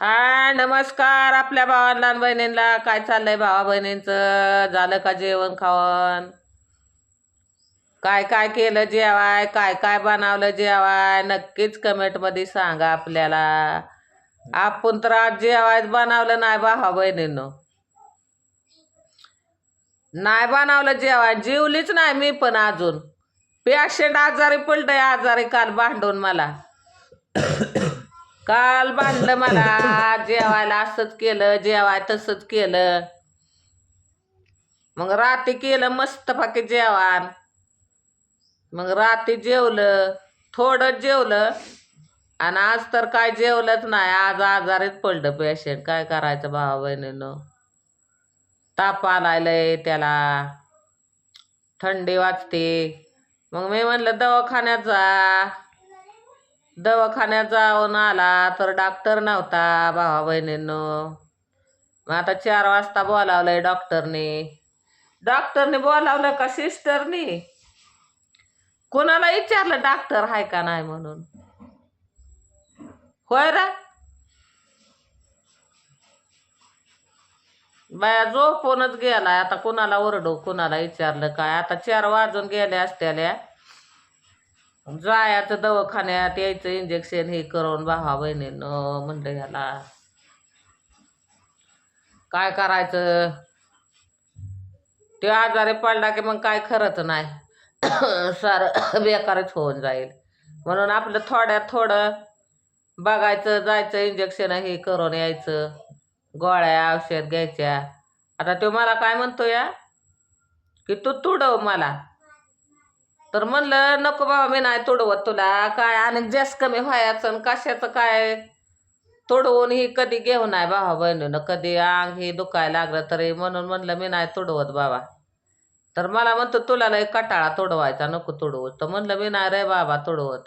हा नमस्कार आपल्या भावांना लहान बहिणींना. काय चाललंय भावा बहिणींचं? झालं का जेवण खावण? काय काय केलं जेवाय? काय काय बनवलं जेवाय? नक्कीच कमेंटमध्ये सांगा आपल्याला. आपण तर आज जेवायच बनवलं नाही भावा बहिणींनो. नाही बनवलं जेवाय. जेवलीच नाही मी पण अजून. पेशंट आजारी पडलंय आजारी काल भांडून मला. काल बांधलं मला जेवायला असंच केलं जेवाय तसंच केलं. मग रात्री केलं मस्त पाकी जेवण. मग रात्री जेवलं थोडं जेवलं. आणि आज तर काय जेवलंच नाही आज आजारीच पडलं पेशंट काय करायचं भावा बहिणीनं? ताप आलाय त्याला. थंडी वाजते. मग मी म्हणलं दवाखान्यात जा. दवाखान्यात जाऊन आला तर डॉक्टर नव्हता भावा बहिणींनो. मग आता चार वाजता बोलावलंय डॉक्टरने डॉक्टरने बोलावलं का सिस्टरनी कोणाला विचारलं डॉक्टर आहे का नाही म्हणून? होय रा? बाया झोपूनच गेलाय. आता कुणाला ओरडू कुणाला विचारलं काय? आता चार वाजून गेले असत्याल्या जायचं दवाखान्यात यायचं इंजेक्शन हे करून भावा बहिणीनं म्हणलं याला. काय करायचं? ते आजारी पडला की मग काय खरंच नाही. सारं बेकारच होऊन जाईल. म्हणून आपलं थोड्यात थोडं बघायचं जायचं इंजेक्शन हे करून यायचं. गोळ्या औषध घ्यायच्या. आता तो मला काय म्हणतो या की तू तुडव मला. तर म्हणलं नको बाबा मी नाही तुडवत तुला. काय आणि जास्त कमी व्हायचं आणि कशाचं काय? तोडवून ही कधी घेऊन आहे बाबा बहिणीनं. कधी अंग हे दुखायला लागलं तरी म्हणून म्हणलं मी नाही तुडवत बाबा. तर मला म्हणतो तुला लय कटाळा तोडवायचा नको तोडवत तर म्हणलं मी नाही रे बाबा तुडवत.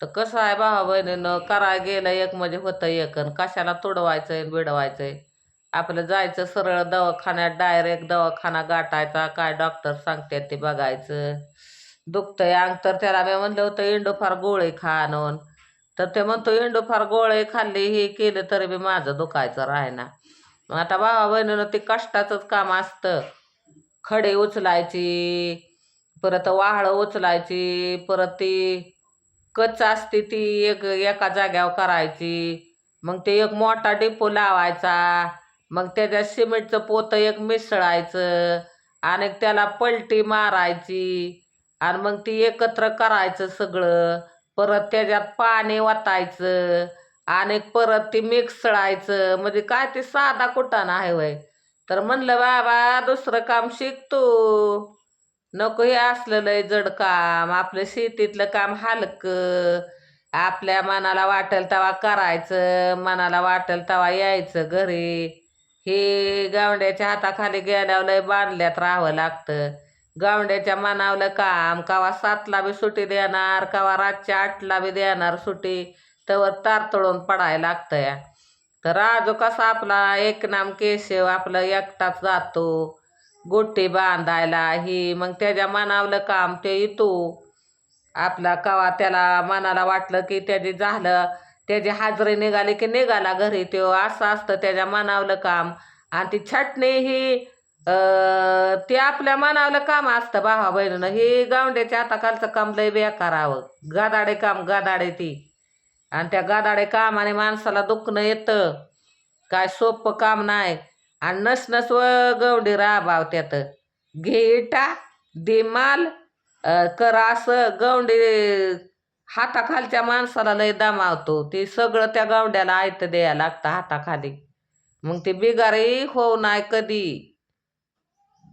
तर कसं आहे भावा बहिणीनं करा गेलं एक म्हणजे होतं एक आणि कशाला तोडवायचंय बिडवायचंय आपलं जायचं सरळ दवाखान्यात डायरेक्ट दवाखाना गाठायचा काय डॉक्टर सांगतात ते बघायचं. दुखतंय अंग तर त्याला मी म्हणलं होतं इंडो फार गोळे खा आणून तर ते म्हणतो इंडो फार गोळे खाल्ले हे केलं तरी बी माझं दुखायचं राहणार मग आता भावा बहिणीनं ते कष्टाचंच काम असतं. खडे उचलायची परत वाहळं उचलायची परत ती कच असते ती एक एका जाग्यावर करायची. मग ते एक मोठा डिपो लावायचा. मग त्याच्यात सिमेंटचं पोतं एक मिसळायचं. आणि त्याला पलटी मारायची. आणि मग ती एकत्र करायचं सगळं. परत त्याच्यात पाणी वाटायचं आणि परत ती मिक्सळायचं म्हणजे काय ते साधा कुटाणा आहे वय. तर म्हणलं बाबा दुसरं काम शिकतो नको हे असलं लय जड काम. आपलं शेतीतलं काम हलकं. आपल्या मनाला वाटेल तेव्हा करायचं. मनाला वाटेल तेव्हा यायचं घरी. हे गावड्याच्या हाताखाली गेल्यावर बांधल्यात राहावं लागतं. गावंड्याच्या मानावलं काम कवा सातला बी सुटी देणार कवा रातच्या आठला बी देणार सुटी तवर तारतळून पडायला लागतं या तर राजू कसा आपला एक नाम केशव आपलं एकटाच जातो. गोटी बांधायला ही मग त्याच्या मनावलं काम ते येतो आपला कवा त्याला मनाला वाटलं की त्याची झालं त्याची हाजरी निघाली की निघाला घरी तो. असं असतं त्याच्या मनावलं काम. आणि ती छटणी ही ते आपल्या मनावलं काम असतं भावा बहिणीनं. हे गावंड्याच्या हाताखालचं काम लय बेकारावं गादाडे काम गादाडे ती. आणि त्या गादाडे कामाने माणसाला दुखणं येतं. काय सोपं काम नाही. आणि नस नस व गवडी राबावत्यात घे इटा दे माल कर असं. गवंडी हाताखालच्या माणसाला लय दमावतो. ते सगळं त्या गवंड्याला आयत द्यायला लागतं हाताखाली. मग ते बिगारी होऊ नाही कधी.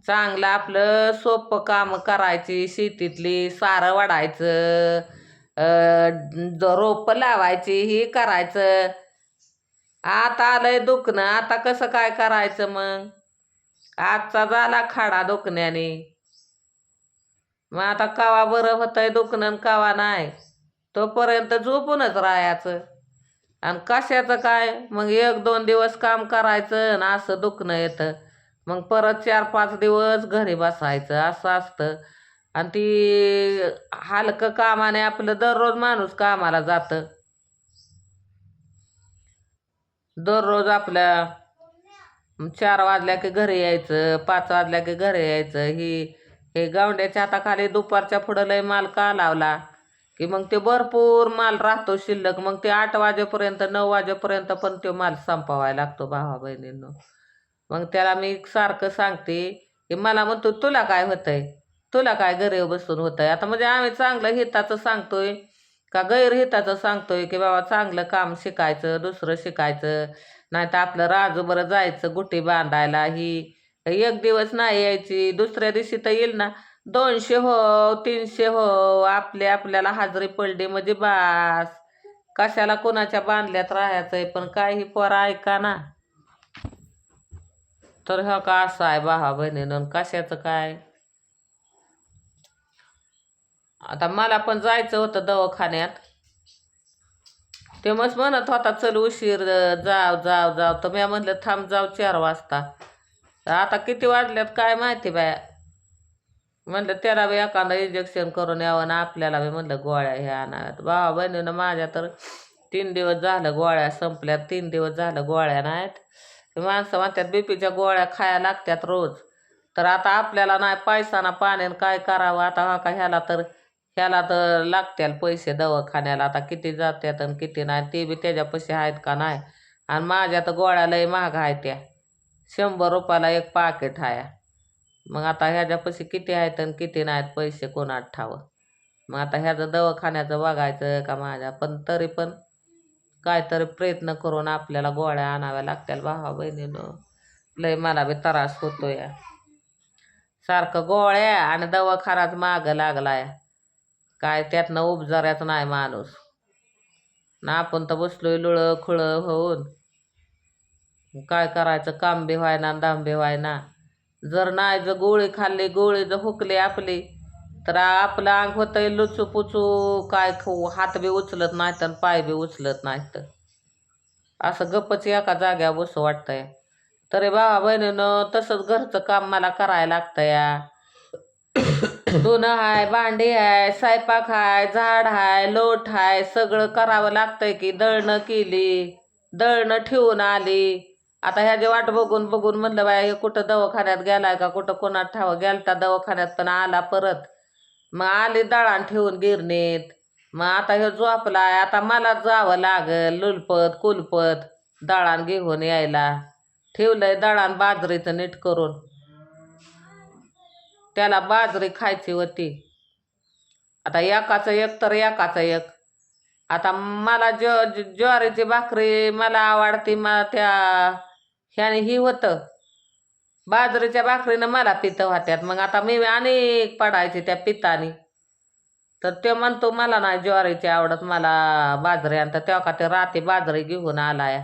चांगलं आपलं सोपं काम करायची शेतीतली सारं वाढायचं रोपं लावायची ही करायचं. आता आलंय दुखणं आता कसं काय करायचं मग? आजचा झाला खाडा दुखण्याने. मग आता कवा बरं होतंय दुखणं आणि कवा नाही? तोपर्यंत झोपूनच राहायचं. आणि कशाचं काय? मग एक दोन दिवस काम करायचं आणि असं दुखणं येतं. मग परत चार पाच दिवस घरी बसायचं असं असतं. आणि ती हलकं कामाने आपलं दररोज माणूस कामाला जातं. दररोज आपल्या चार वाजल्या की घरी यायचं पाच वाजल्या की घरी यायचं. ही हे गावंड्याच्या हाताखाली दुपारच्या पुढं लय माल का लावला? की मग ते भरपूर माल राहतो शिल्लक. मग ते आठ वाजेपर्यंत नऊ वाजेपर्यंत पण तो माल संपवायला लागतो भावा बहिणींनो मग त्याला मी सारखं सांगते की मला म्हणतो तुला काय होतंय? तुला काय घरी बसून होतंय? आता म्हणजे आम्ही चांगलं हिताचं सांगतोय का गैरहिताचं सांगतोय की बाबा चांगलं काम शिकायचं दुसरं शिकायचं नाही तर आपलं राजूबरं जायचं गुटी बांधायला ही एक दिवस नाही यायची दुसऱ्या दिवशी तर येईल ना. दोनशे हो तीनशे हो आपले आपल्याला हाजरी पडली म्हणजे बास. कशाला कोणाच्या बांधल्यात राहायचंय? पण काही पोरं ऐका ना. तर हा का असं आहे भावा बहिणीनं कशाचं काय? आता मला पण जायचं होतं दवाखान्यात. ते मग म्हणत होता चल उशीर जाव जाव जाव. तर मी म्हणलं थांब जाव चार वाजता. आता किती वाजल्यात काय माहिती बाया. म्हणलं त्याला बी एखादं इंजेक्शन करून यावं ना आपल्याला बी म्हणलं गोळ्या ह्या आणाव्यात भावा बहिणीनं माझ्या तर तीन दिवस झालं गोळ्या संपल्यात तीन दिवस झालं गोळ्या नाहीत. माणसं म्हणतात बीपीच्या गोळ्या खायला लागतात रोज. तर आता आपल्याला नाही पैसा ना पाण्यानं काय करावं? आता हा का ह्याला तर ह्याला तर लागतील पैसे दवाखान्याला. आता किती जात्यात आणि किती नाही ते बी त्याच्यापाशी आहेत का नाही? आणि माझ्या तर गोळ्या लय महाग आहेत त्या शंभर रुपयाला एक पाकिट आहे मग आता ह्याच्यापाशी किती आहेत आणि किती नाहीत पैसे कोणात ठावं? मग आता ह्याचं दवाखान्याचं बघायचं का माझ्या? पण तरी पण काहीतरी प्रयत्न करून आपल्याला गोळ्या आणाव्या लागतील भावा बहिणीनं. लय मला बी त्रास होतो या सारखं गोळ्या आणि दवाखानाच मागं लागलाय. काय त्यातनं उपजाऱ्याच नाही माणूस. ना आपण तर बसलोय लुळं खुळं होऊन. काय करायचं काम बी व्हायना दाम बी व्हायना. जर नाही जर गोळी खाल्ली गोळी जर हुकली आपली तर आपलं अंग होतंय लुचू पुचू काय खाऊ हात बी उचलत नाहीत आणि पाय बी उचलत नाहीत. असं गप्पच एका जाग्यावर बसू वाटतंय. तरी बाबा बहिणीनं तसंच घरचं काम मला करायला लागतं या धुणं हाय भांडी हाय स्वयंपाक हाय झाड हाय लोट हाय सगळं करावं लागतंय की दळणं केली दळणं ठेवून आली. आता ह्याची वाट बघून बघून म्हणलं बाया हे कुठं दवाखान्यात गेलाय का कुठं कोणात ठावं गेलता दवाखान्यात पण आला परत. मग आली दळण ठेवून गिरणीत. मग आता हे झोपलाय आता मला जावं लागल लुलपत कुलपत दळण घेऊन यायला. ठेवलंय दळण बाजरीचं नीट करून. त्याला बाजरी खायची होती. आता एकाचं एक तर एकाचं एक. आता मला ज्व ज्वारीची भाकरी मला आवडती मग त्या ह्याने ही होतं. बाजरीच्या भाकरीनं मला पितं होत्यात मग आता मी अनेक पडायचे त्या पितानी. तर ते म्हणतो मला नाही ज्वारीची आवडत मला बाजरी आणता तेव्हा का ते राहते बाजरी घेऊन आलाय.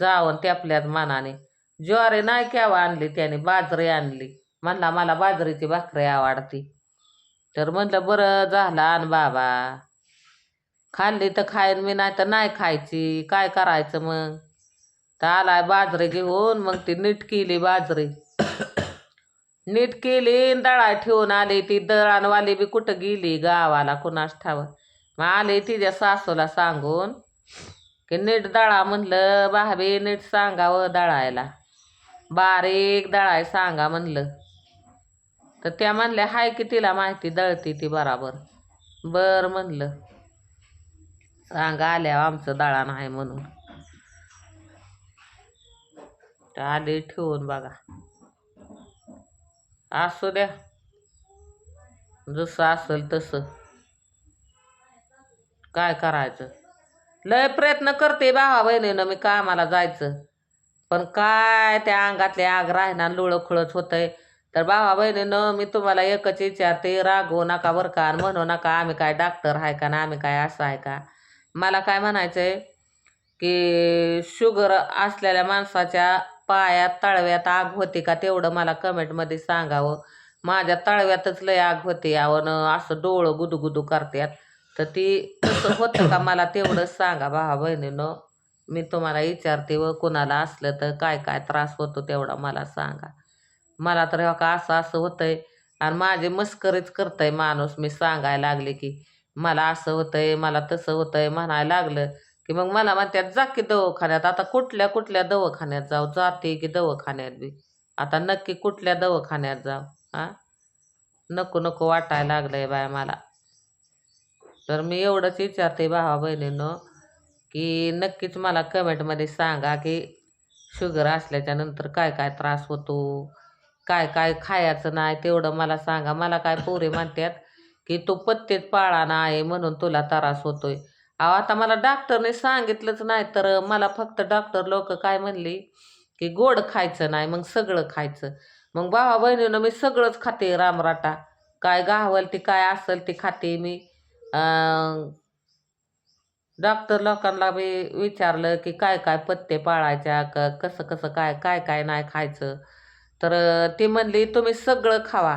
जावं त्यापल्यात मनाने. ज्वारी नाही केव्हा आणली त्याने बाजरी आणली. म्हणला मला बाजरीची भाकरी आवडती. तर म्हटलं बरं झालं आण बाबा. खाल्ली तर खाईन मी नाही तर नाही खायची. काय करायचं मग? तर आलाय बाजरी घेऊन मग ती नीट केली बाजरी. नीट केली दळा ठेवून आली. ती दळणवाली बी कुठं गेली? गावाला कुणास ठाव? मग आली तिच्या सासूला सांगून की नीट दळा म्हणलं भाभी नीट सांगावं दळायला. बारीक दळाय सांगा म्हणलं. तर त्या म्हणल्या हाय की तिला माहिती दळती ती बराबर. बर म्हणलं. सांगा आल्या आमचं दळा नाही म्हणून. तर आली ठेवून बघा. असू द्या. जसं असेल तसं. काय करायचं? लय प्रयत्न करते भावा बहिणीनं मी कामाला जायचं. पण काय त्या अंगातले आग राहणार लुळं खुळच होतंय. तर भावा बहिणीनं मी तुम्हाला एकच विचारते रागवू नका बरं का आणि म्हणू नका आम्ही काय डॉक्टर आहे का ना आम्ही काय असं आहे का? मला काय म्हणायचं आहे की शुगर असलेल्या माणसाच्या पायात तळव्यात आग होती का तेवढं मला कमेंटमध्ये सांगावं. माझ्या तळव्यातच लय आग होते यावं असं डोळं गुदुगुदू करतात तर ती तसं होतं का मला तेवढंच सांगा भावा बहिणीनं. मी तुम्हाला विचारते व कुणाला असलं तर काय काय त्रास होतो तेवढा मला सांगा. मला तर हो का असं असं होतंय. आणि माझे मस्करीच करतंय माणूस. मी सांगायला लागले की मला असं होतंय मला तसं होतंय म्हणायला लागलं. की मग मला म्हणतात जा की दवाखान्यात. आता कुठल्या कुठल्या दवाखान्यात जाऊ? जाते की दवाखान्यात बी. आता नक्की कुठल्या दवाखान्यात जाऊ? हा? नको नको वाटायला लागलंय बाय मला. तर मी एवढंच विचारते भावा बहिणीनं की नक्कीच मला कमेंटमध्ये सांगा की शुगर असल्याच्या नंतर काय काय त्रास होतो? काय काय खायचं नाही तेवढं मला सांगा. मला काय पोरे म्हणतात की तू पत्तेच पाळा नाही म्हणून तुला त्रास होतोय. अहो आता मला डॉक्टरने सांगितलंच नाही तर मला फक्त डॉक्टर लोक काय म्हणली की गोड खायचं नाही मग सगळं खायचं. मग भावा बहिणीनं मी सगळंच खाते रामराटा. काय गावल ती काय असेल ती खाते मी. डॉक्टर लोकांना मी विचारलं की काय काय पत्ते पाळायच्या क कसं कसं काय काय काय नाही खायचं. तर ती म्हणली तुम्ही सगळं खावा.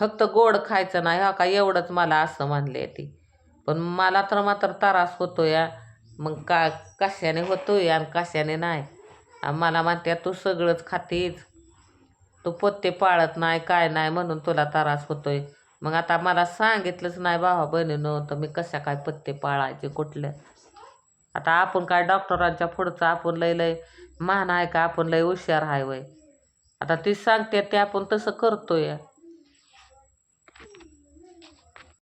फक्त गोड खायचं नाही हा का एवढंच मला असं म्हणले ती. पण मला तर मात्र त्रास होतो या मग का कशाने होतो आहे आणि कशाने नाही? मला म्हणते तू सगळंच खातीस. तू पत्ते पाळत नाही काय नाही म्हणून तुला त्रास होतोय. मग आता मला सांगितलंच नाही भावा बहिणीनं तर मी कशा काय पत्ते पाळायचे कुठल्या आता आपण काय डॉक्टरांच्या पुढचं आपण लय लय मान आहे का? आपण लय हुशार आहे वय. आता ती सांगते ते आपण तसं करतोय.